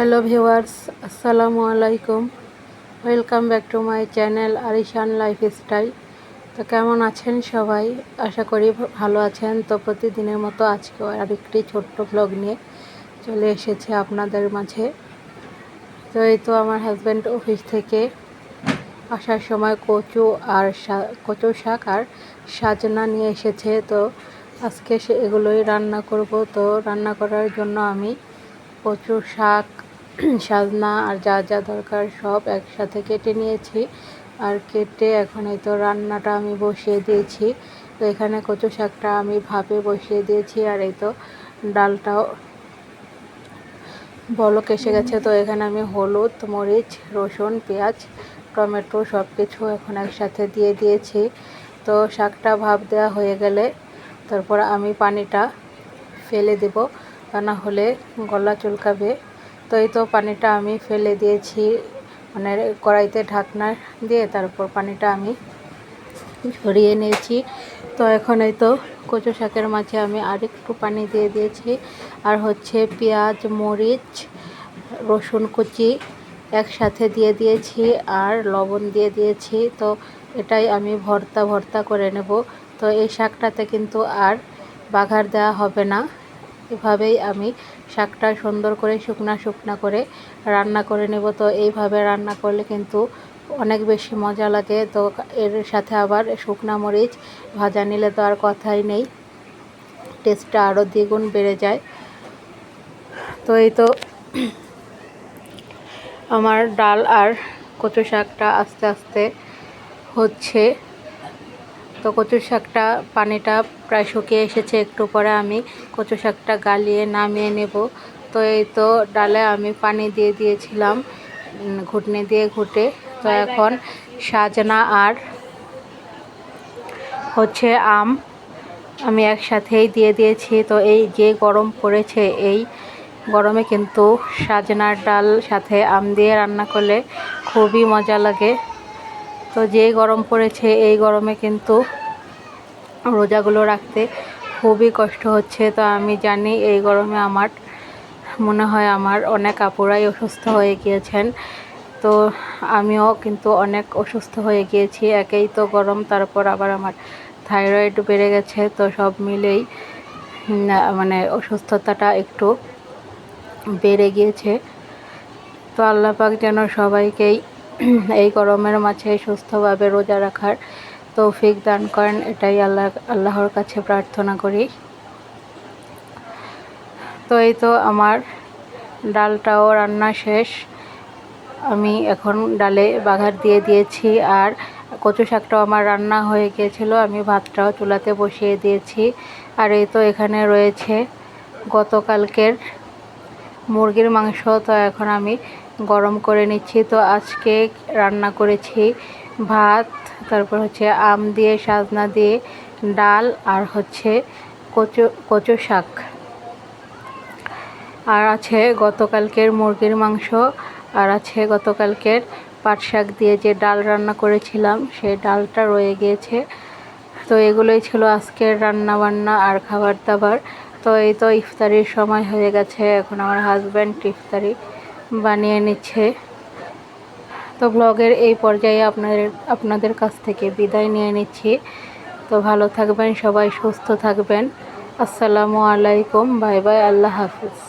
Hello viewers, আসসালামু আলাইকুম। Welcome back to my channel Arishan lifestyle তো কেমন আছেন সবাই? আশা করি ভালো আছেন। তো প্রতিদিনের মতো আজকেও আরেকটি ছোট্ট ব্লগ নিয়ে চলে এসেছে আপনাদের মাঝে। তো এই তো আমার হাজব্যান্ড অফিস থেকে আসার সময় কচু আর কচু শাক আর সাজনা নিয়ে এসেছে। তো আজকে সে এগুলোই রান্না করব। তো রান্না করার জন্য আমি কচু শাক সাজনা আর যা যা দরকার সব একসাথে কেটে নিয়েছি। আর কেটে এখন এই তো রান্নাটা আমি বসিয়ে দিয়েছি। তো এখানে কচু শাকটা আমি ভাপে বসিয়ে দিয়েছি আর এই তো ডালটাও বলক এসে গেছে। তো এখানে আমি হলুদ, মরিচ, রসুন, পেঁয়াজ, টমেটো সব কিছু এখন একসাথে দিয়ে দিয়েছি। তো শাকটা ভাপ দেওয়া হয়ে গেলে তারপর আমি পানিটা ফেলে দেব। তা না হলে গলা চুলকাবে। তো এই তো পানিটা আমি ফেলে দিয়েছি মানে কড়াইতে ঢাকনা দিয়ে তারপর পানিটা আমি ঝরিয়ে নিয়েছি। তো এখন এই তো কচু শাকের মাঝে আমি আরেকটু পানি দিয়ে দিয়েছি, আর হচ্ছে পেঁয়াজ, মরিচ, রসুন কুচি একসাথে দিয়ে দিয়েছি আর লবণ দিয়ে দিয়েছি। তো এটাই আমি ভর্তা ভর্তা করে নেব। তো এই শাকটাতে কিন্তু আর বাঘার দেওয়া হবে না। এভাবেই আমি শাকটা সুন্দর করে শুকনা শুকনা করে রান্না করে নেব। তো এইভাবে রান্না করলে কিন্তু অনেক বেশি মজা লাগে। তো এর সাথে আবার শুকনা মরিচ ভাজা নিলে তো আর কথাই নেই। টেস্টটা আরও দ্বিগুণ বেড়ে যায়। তো এই তো আমার ডাল আর কচু শাকটা আস্তে আস্তে হচ্ছে। তো কচু শাকটা পানিটা প্রায় শুকিয়ে এসেছে একটু পরে আমি কচু শাকটা গালিয়ে নামিয়ে নেব। তো এই তো ডালে আমি পানি দিয়ে দিয়েছিলাম ঘুটনি দিয়ে ঘুটে। তো এখন সাজনা আর হচ্ছে আম আমি একসাথেই দিয়ে দিয়েছি। তো এই যে গরম পড়েছে এই গরমে কিন্তু সাজনার ডাল সাথে আম দিয়ে রান্না করলে খুবই মজা লাগে। তো যে গরম পড়েছে, এই গরমে কিন্তু রোজাগুলো রাখতে খুবই কষ্ট হচ্ছে। তো আমি জানি এই গরমে আমার, মনে হয় আমার অনেক আপুরাই অসুস্থ হয়ে গিয়েছেন। তো আমিও কিন্তু অনেক অসুস্থ হয়ে গিয়েছি। একেই তো গরম, তারপর আবার আমার থাইরয়েড বেড়ে গেছে। তো সব মিলেই মানে অসুস্থতাটা একটু বেড়ে গিয়েছে। তো আল্লাপাক যেন সবাইকেই এই গরমের মাঝে সুস্থভাবে রোজা রাখার তৌফিক দান করেন, এটাই আল্লাহ, আল্লাহর কাছে প্রার্থনা করি। তো এই তো আমার ডালটাও রান্না শেষ। আমি এখন ডালে বাঘার দিয়ে দিয়েছি আর কচু শাকটাও আমার রান্না হয়ে গিয়েছিল, আমি ভাতটাও চুলাতে বসিয়ে দিয়েছি। আর এই তো এখানে রয়েছে গতকালকের মুরগির মাংস, তো এখন আমি গরম করে নিচ্ছি। তো আজকে রান্না করেছি ভাত, তারপর হচ্ছে আম দিয়ে, সাজনা দিয়ে, ডাল আর হচ্ছে কচু কচু শাক। আর আছে গতকালকের মুরগির মাংস, আর আছে গতকালকের পাট শাক দিয়ে যে ডাল রান্না করেছিলাম, সেই ডালটা রয়ে গিয়েছে। তো এগুলোই ছিল আজকের রান্না বান্না আর খাবার দাবার। তো এই তো ইফতারির সময় হয়ে গেছে, এখন আমার হাজব্যান্ড ইফতারি বানিয়ে নিচ্ছে। তো ব্লগের এই পর্যায়ে আপনাদের আপনাদের কাছ থেকে বিদায় নিয়ে নিচ্ছি। তো ভালো থাকবেন, সবাই সুস্থ থাকবেন। আসসালামু আলাইকুম, বাই বাই, আল্লাহ হাফিজ।